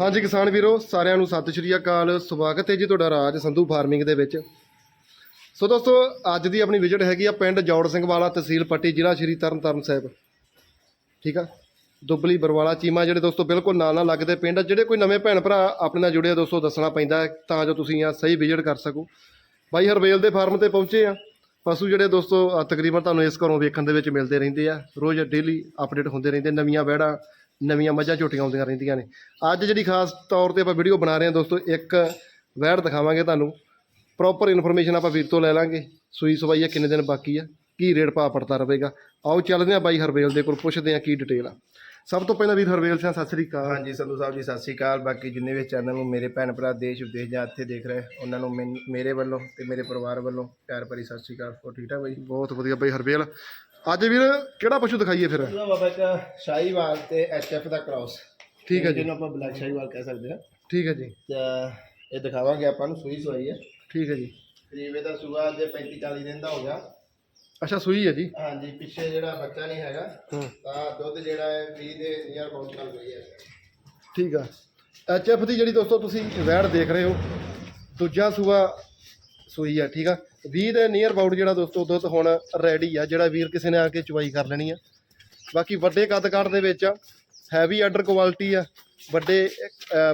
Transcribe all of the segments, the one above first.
ਹਾਂਜੀ ਕਿਸਾਨ ਵੀਰੋ, ਸਾਰਿਆਂ ਨੂੰ ਸਤਿ ਸ਼੍ਰੀ ਅਕਾਲ। ਸਵਾਗਤ ਹੈ ਜੀ ਤੁਹਾਡਾ ਰਾਜ ਸੰਧੂ ਫਾਰਮਿੰਗ ਦੇ ਵਿੱਚ। ਸੋ ਦੋਸਤੋ, ਅੱਜ ਦੀ ਆਪਣੀ ਵਿਜ਼ਿਟ ਹੈਗੀ ਆ ਪਿੰਡ ਜੌੜ ਸਿੰਘ ਵਾਲਾ ਤਹਿਸੀਲ ਪੱਟੀ, ਜ਼ਿਲ੍ਹਾ ਸ਼੍ਰੀ ਤਰਨ ਤਾਰਨ ਸਾਹਿਬ। ਠੀਕ ਆ? ਦੁੱਬਲੀ ਬਰਵਾਲਾ ਚੀਮਾ ਜਿਹੜੇ ਦੋਸਤੋ ਬਿਲਕੁਲ ਨਾਲ ਨਾਲ ਲੱਗਦੇ ਪਿੰਡ ਆ। ਜਿਹੜੇ ਕੋਈ ਨਵੇਂ ਭੈਣ ਭਰਾ ਆਪਣੇ ਨਾਲ ਜੁੜੇ ਆ ਦੋਸਤੋ, ਦੱਸਣਾ ਪੈਂਦਾ ਹੈ, ਤਾਂ ਜੋ ਤੁਸੀਂ ਆ ਸਹੀ ਵਿਜ਼ਿਟ ਕਰ ਸਕੋ। ਬਾਈ ਹਰਵੇਲ ਦੇ ਫਾਰਮ ਤੇ ਪਹੁੰਚੇ ਆ। ਪਸ਼ੂ ਜਿਹੜੇ ਦੋਸਤੋ ਤਕਰੀਬਨ ਤੁਹਾਨੂੰ ਇਸ ਘਰੋਂ ਵੇਖਣ ਦੇ ਵਿੱਚ ਮਿਲਦੇ ਰਹਿੰਦੇ ਆ। ਰੋਜ਼ ਡੇਲੀ ਅਪਡੇਟ ਹੁੰਦੇ ਰਹਿੰਦੇ, ਨਵੀਆਂ ਵਹਿੜਾਂ ਨਵੀਆਂ ਮੱਝਾਂ ਝੋਟੀਆਂ ਆਉਂਦੀਆਂ ਰਹਿੰਦੀਆਂ ਨੇ। ਅੱਜ ਜਿਹੜੀ ਖਾਸ ਤੌਰ ਤੇ ਆਪਾਂ ਵੀਡੀਓ ਬਣਾ ਰਹੇ ਹਾਂ ਦੋਸਤੋ ਇੱਕ ਵਹਿੜ ਦਿਖਾਵਾਂਗੇ ਤੁਹਾਨੂੰ। ਪ੍ਰੋਪਰ ਇਨਫੋਰਮੇਸ਼ਨ ਆਪਾਂ ਵੀਰ ਤੋਂ ਲੈ ਲਾਂਗੇ। ਸੂਈ ਸਵਾਈ ਆ ਕਿੰਨੇ ਦਿਨ ਬਾਕੀ ਆ ਕੀ ਰੇਟ ਪਾ ਪੜਤਾ ਰਹੇਗਾ। ਆਓ ਚੱਲਦੇ ਆ ਬਾਈ ਹਰਵੇਲ ਦੇ ਕੋਲ ਪੁੱਛਦੇ ਆ ਕੀ ਡਿਟੇਲ ਆ। ਸਭ ਤੋਂ ਪਹਿਲਾਂ ਵੀਰ ਹਰਵੇਲ ਸਿੰਘ ਸਤਿ ਸ੍ਰੀ ਅਕਾਲ। ਹਾਂਜੀ ਸੰਧੂ ਸਾਹਿਬ ਜੀ ਸਤਿ ਸ਼੍ਰੀ ਅਕਾਲ। ਬਾਕੀ ਜਿੰਨੇ ਵੀ ਚੈਨਲ ਨੂੰ ਮੇਰੇ ਭੈਣ ਭਰਾ ਦੇਸ਼ ਵਿਦੇਸ਼ ਜਾਂ ਇੱਥੇ ਦੇਖ ਰਹੇ ਉਹਨਾਂ ਨੂੰ ਮੇਰੇ ਵੱਲੋਂ ਤੇ ਮੇਰੇ ਪਰਿਵਾਰ ਵੱਲੋਂ ਪਿਆਰ ਭਰੀ ਸਤਿ ਸ਼੍ਰੀ ਅਕਾਲ। ਹੋ ਠੀਕ ਠਾਕ ਬਾਈ? ਬਹੁਤ ਵਧੀਆ ਬਾਈ ਹਰਵੇਲ। ਅੱਜ ਵੀਰ ਕਿਹੜਾ ਪਸ਼ੂ ਦਿਖਾਈਏ ਫਿਰ? ਬਾਬਾ ਇੱਕ ਸ਼ਾਹੀਵਾਲ ਤੇ ਐਚਐਫ ਦਾ ਕ੍ਰਾਸ। ਠੀਕ ਹੈ ਜੀ। ਜਿਹਨੂੰ ਆਪਾਂ ਬਲੈਕ ਸ਼ਾਹੀਵਾਲ ਕਹਿ ਸਕਦੇ ਹਾਂ। ਠੀਕ ਹੈ ਜੀ। ਤਾਂ ਇਹ ਦਿਖਾਵਾਂਗੇ ਆਪਾਂ ਨੂੰ ਸੂਈ ਸਵਾਈ ਹੈ। ਠੀਕ ਹੈ ਜੀ। ਕਰੀਬ ਇਹਦਾ ਸੂਆ ਦੇ 35 40 ਦਿਨ ਦਾ ਹੋ ਗਿਆ। ਅੱਛਾ ਸੂਈ ਹੈ ਜੀ। ਹਾਂਜੀ ਪਿੱਛੇ ਜਿਹੜਾ ਬੱਚਾ ਨਹੀਂ ਹੈਗਾ ਹੂੰ। ਤਾਂ ਦੁੱਧ ਜਿਹੜਾ ਹੈ 20 ਦੇ ਨੀਅਰ ਅਬਾਊਟ ਚੱਲ ਰਹੀ ਹੈ। ਠੀਕ ਆ। ਐਚ ਐਫ ਦੀ ਜਿਹੜੀ ਦੋਸਤੋ ਤੁਸੀਂ ਵੈੜ ਦੇਖ ਰਹੇ ਹੋ ਦੂਜਾ ਸੂਆ ਸੂਈ ਆ ਠੀਕ ਆ? 20 ਦੇ ਨੀਅਰ ਅਬਾਊਟ ਜਿਹੜਾ ਦੋਸਤੋ ਦੁੱਧ ਹੁਣ ਰੈਡੀ ਆ ਜਿਹੜਾ ਵੀਰ ਕਿਸੇ ਨੇ ਆ ਕੇ ਚੁਵਾਈ ਕਰ ਲੈਣੀ ਆ। ਬਾਕੀ ਵੱਡੇ ਕੱਦ ਕਾਠ ਦੇ ਵਿੱਚ ਹੈਵੀ ਆਰਡਰ ਕੁਆਲਿਟੀ ਆ ਵੱਡੇ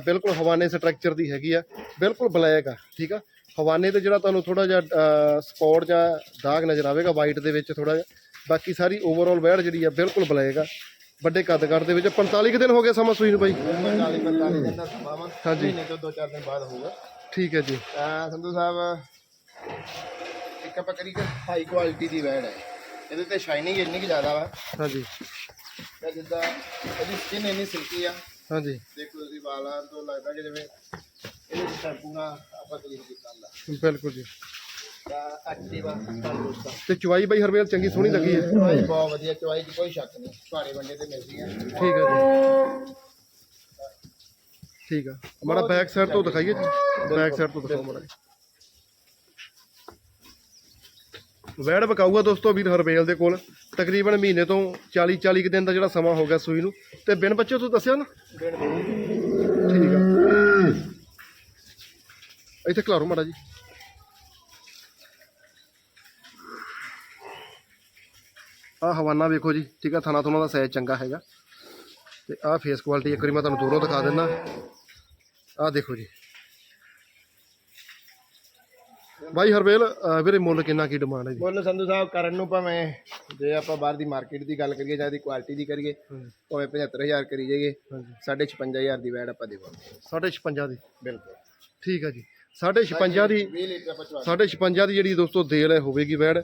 ਬਿਲਕੁਲ ਹਵਾਨੇ ਸਟਰਕਚਰ ਦੀ ਹੈਗੀ ਆ ਬਿਲਕੁਲ ਬਲੈਕ ਆ ਠੀਕ ਆ? ਹਵਾਨੇ ਤੇ ਜਿਹੜਾ ਤੁਹਾਨੂੰ ਥੋੜਾ ਜਿਹਾ ਸਪੌਟ ਜਾਂ ਦਾਗ ਨਜ਼ਰ ਆਵੇਗਾ ਵਾਈਟ ਦੇ ਵਿੱਚ ਥੋੜਾ ਜਿਹਾ। ਬਾਕੀ ਸਾਰੀ ਓਵਰਆਲ ਵੈੜ ਜਿਹੜੀ ਆ ਬਿਲਕੁਲ ਬਲੈਕ ਆ। ਵੱਡੇ ਕੱਦ ਕਾਠ ਦੇ ਵਿੱਚ 45 ਕੁ ਦਿਨ ਹੋ ਗਏ ਸਮਾਂ ਸੂਈ ਨੂੰ ਬਾਈ। 45 45 ਦਿਨ ਦਾ ਸਮਾਂ ਹਾਂਜੀ। ਤੋਂ 2-4 ਦਿਨ ਬਾਅਦ ਹੋਊਗਾ। ਠੀਕ ਹੈ ਜੀ। ਸੰਧੂ ਸਾਹਿਬ ਇੱਕ ਆਪਾਂ ਕਰੀ ਹਾਈ ਕੁਆਲਿਟੀ ਦੀ ਵੈੜ ਹੈ। ਇਹਦੇ ਤੇ ਸ਼ਾਈਨਿੰਗ ਇੰਨੀ ਕਿ ਜ਼ਿਆਦਾ ਵਾ। ਹਾਂਜੀ। ਤੇ ਜਿੱਦਾਂ ਇਹਦੀ ਸਕਿਨ ਇੰਨੀ ਸਿਲਕੀ ਆ। ਹਾਂਜੀ। ਦੇਖੋ ਤੁਸੀਂ ਵਾਲਾਂ ਤੋਂ ਲੱਗਦਾ ਕਿ ਜਿਵੇਂ ਇਹਦੇ ਸ਼ੈਂਪੂ ਨਾਲ ਆਪਾਂ ਕਲੀਨ ਕੀਤਾ ਹੁੰਦਾ। ਬਿਲਕੁਲ ਜੀ। ਤਾਂ ਐਕਟਿਵ ਆ ਤੰਦਰੁਸਤ ਆ ਤੇ ਚੁਵਾਈ ਬਾਈ ਹਰਵੇਲ ਚੰਗੀ ਸੋਹਣੀ ਲੱਗੀ ਹੈ। ਚਵਾਈ ਬਹੁਤ ਵਧੀਆ ਚਵਾਈ 'ਚ ਕੋਈ ਸ਼ੱਕ ਨਹੀਂ। ਭਾਰੇ ਵੰਡੇ ਤੇ ਮਿਲਦੀ ਹੈ ਠੀਕ ਹੈ ਜੀ। ਠੀਕ ਆ। ਹਮਾਰਾ ਬੈਕ ਸਾਈਡ ਤੋਂ ਦਿਖਾਈਏ ਜੀ। ਬੈਕ ਸਾਈਡ ਤੋਂ ਦਿਖਾਓ ਮਾੜਾ ਵੈੜ ਬਕਾਊਗਾ ਦੋਸਤੋ ਵੀਰ ਹਰਵੇਲ ਦੇ ਕੋਲ। ਤਕਰੀਬਨ ਮਹੀਨੇ ਤੋਂ 40 40 ਕੁ ਦਿਨ ਦਾ ਜਿਹੜਾ ਸਮਾਂ ਹੋ ਗਿਆ ਸੂਈ ਨੂੰ। ਤੇ ਬਿਨ ਬੱਚੇ ਤੋਂ ਦੱਸਿਆ ਨਾ? ਠੀਕ ਆ। ਇੱਥੇ ਖਲਾਰੋ ਮਾੜਾ ਜੀ। ਆ ਹਵਾਨਾ ਵੇਖੋ ਜੀ, ਠੀਕ ਆ, ਥਾਣਾ ਥੁਣਾ ਦਾ ਸਾਈਜ਼ ਚੰਗਾ ਹੈਗਾ। ਤੇ ਆ ਫੇਸ ਕੁਆਲਿਟੀ ਇੱਕ ਵਾਰੀ ਮੈਂ ਤੁਹਾਨੂੰ ਦੂਰੋਂ ਦਿਖਾ ਦਿੰਦਾ। ਆ ਦੇਖੋ ਜੀ। ਬਾਈ ਹਰਵੇਲ ਅਹ ਵੀਰੇ ਮੁੱਲ ਕਿੰਨਾ ਕੀ ਡਿਮਾਂਡ ਹੈ ਜੀ? ਬੋਲੋ ਸੰਧੂ ਸਾਹਿਬ ਕਰਨ ਨੂੰ ਭਾਵੇਂ ਜੇ ਆਪਾਂ ਬਾਹਰ ਦੀ ਮਾਰਕੀਟ ਦੀ ਗੱਲ ਕਰੀਏ ਜਾਂ ਦੀ ਕੁਆਲਿਟੀ ਦੀ ਕਰੀਏ ਭਾਵੇਂ 75000 ਕਰੀ ਜਾਈਏ ਹਾਂਜੀ। 55000 ਦੀ ਵੈਟ ਆਪਾਂ ਦੇਵਾਂਗੇ। ਸਾਢੇ 56 ਦੀ? ਬਿਲਕੁਲ। ਠੀਕ ਆ ਜੀ। ਸਾਢੇ 56 ਦੀ 20 ਲੀਟਰ ਆਪਾਂ ਚਵਾ ਸਾਢੇ 56 ਦੀ ਜਿਹੜੀ ਦੋਸਤੋ ਦੇਲ ਹੈ ਹੋਵੇਗੀ ਵੈੜ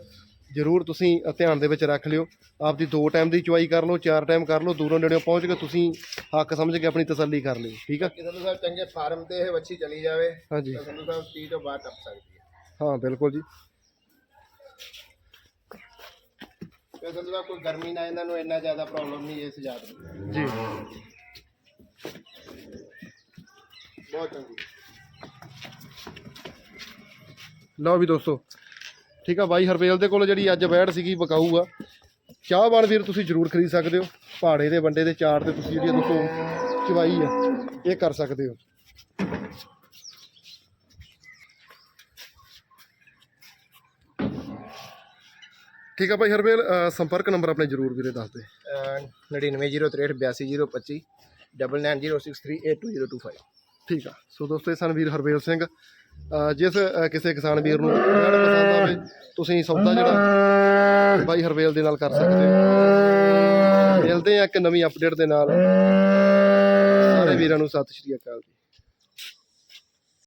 ਜ਼ਰੂਰ ਤੁਸੀਂ ਧਿਆਨ ਦੇ ਵਿੱਚ ਰੱਖ ਲਿਓ। ਆਪਦੀ ਦੋ ਟਾਈਮ ਦੀ ਚੁਆਈ ਕਰ ਲਓ ਚਾਰ ਟਾਈਮ ਕਰ ਲਓ ਦੂਰੋਂ ਨੇੜਿਓਂ ਪਹੁੰਚ ਕੇ ਤੁਸੀਂ ਹੱਕ ਸਮਝ ਕੇ ਆਪਣੀ ਤਸੱਲੀ ਕਰ ਲਿਓ ਠੀਕ ਆ ਕਿ ਸੰਧੂ ਸਾਹਿਬ ਚੰਗੇ ਫਾਰਮ ਤੇ ਇਹ ਵੱਛੀ ਚਲੀ ਜਾਵੇ ਹਾਂਜੀ। ਤਾਂ ਸੰਧੂ ਸਾਹਿਬ 30 ਤੋਂ ਬਾਅਦ ਟੱਪ ਸਕਦੀ ਹੈ। ਹਾਂ ਬਿਲਕੁਲ ਜੀ। ਕੋਈ ਗਰਮੀ ਨਾਲ ਇਹਨਾਂ ਨੂੰ ਇੰਨਾ ਜ਼ਿਆਦਾ ਪ੍ਰੋਬਲਮ ਨਹੀਂ ਇਸ ਜਾਤ ਨੂੰ? ਜੀ। ਬਹੁਤ ਚੰਗੀ। ਲਓ ਵੀ ਦੋਸਤੋ ਠੀਕ ਆ ਬਾਈ ਹਰਵੇਲ ਦੇ ਕੋਲ ਜਿਹੜੀ ਅੱਜ ਵੈੜ ਸੀਗੀ ਬਕਾਊ ਆ। ਚਾਹਵਾਨ ਵੀਰ ਤੁਸੀਂ ਜ਼ਰੂਰ ਖਰੀਦ ਸਕਦੇ ਹੋ। ਪਹਾੜੇ ਦੇ ਵੰਡੇ ਦੇ ਚਾਰ ਤੇ ਤੁਸੀਂ ਜਿਹੜੀ ਦੋਸਤੋ ਚਵਾਈ ਆ ਇਹ ਕਰ ਸਕਦੇ ਹੋ। ਠੀਕ ਆ ਬਾਈ ਹਰਵੇਲ ਸੰਪਰਕ ਨੰਬਰ ਆਪਣੇ ਜ਼ਰੂਰ ਵੀਰੇ ਦੱਸ ਦੇ 9903822025 9906382025 ਠੀਕ ਆ। ਸੋ ਦੋਸਤੋ ਇਹ ਸਨ ਵੀਰ ਹਰਵੇਲ ਸਿੰਘ। ਜਿਸ ਕਿਸੇ ਕਿਸਾਨ ਵੀਰ ਨੂੰ ਪਸੰਦ ਆਵੇ ਤੁਸੀਂ ਸੌਦਾ ਜਿਹੜਾ ਬਾਈ ਹਰਵੇਲ ਦੇ ਨਾਲ ਕਰ ਸਕਦੇ ਹੋ। ਮਿਲਦੇ ਆ ਇੱਕ ਨਵੀਂ ਅਪਡੇਟ ਦੇ ਨਾਲ। ਸਾਰੇ ਵੀਰਾਂ ਨੂੰ ਸਤਿ ਸ਼੍ਰੀ ਅਕਾਲ ਜੀ।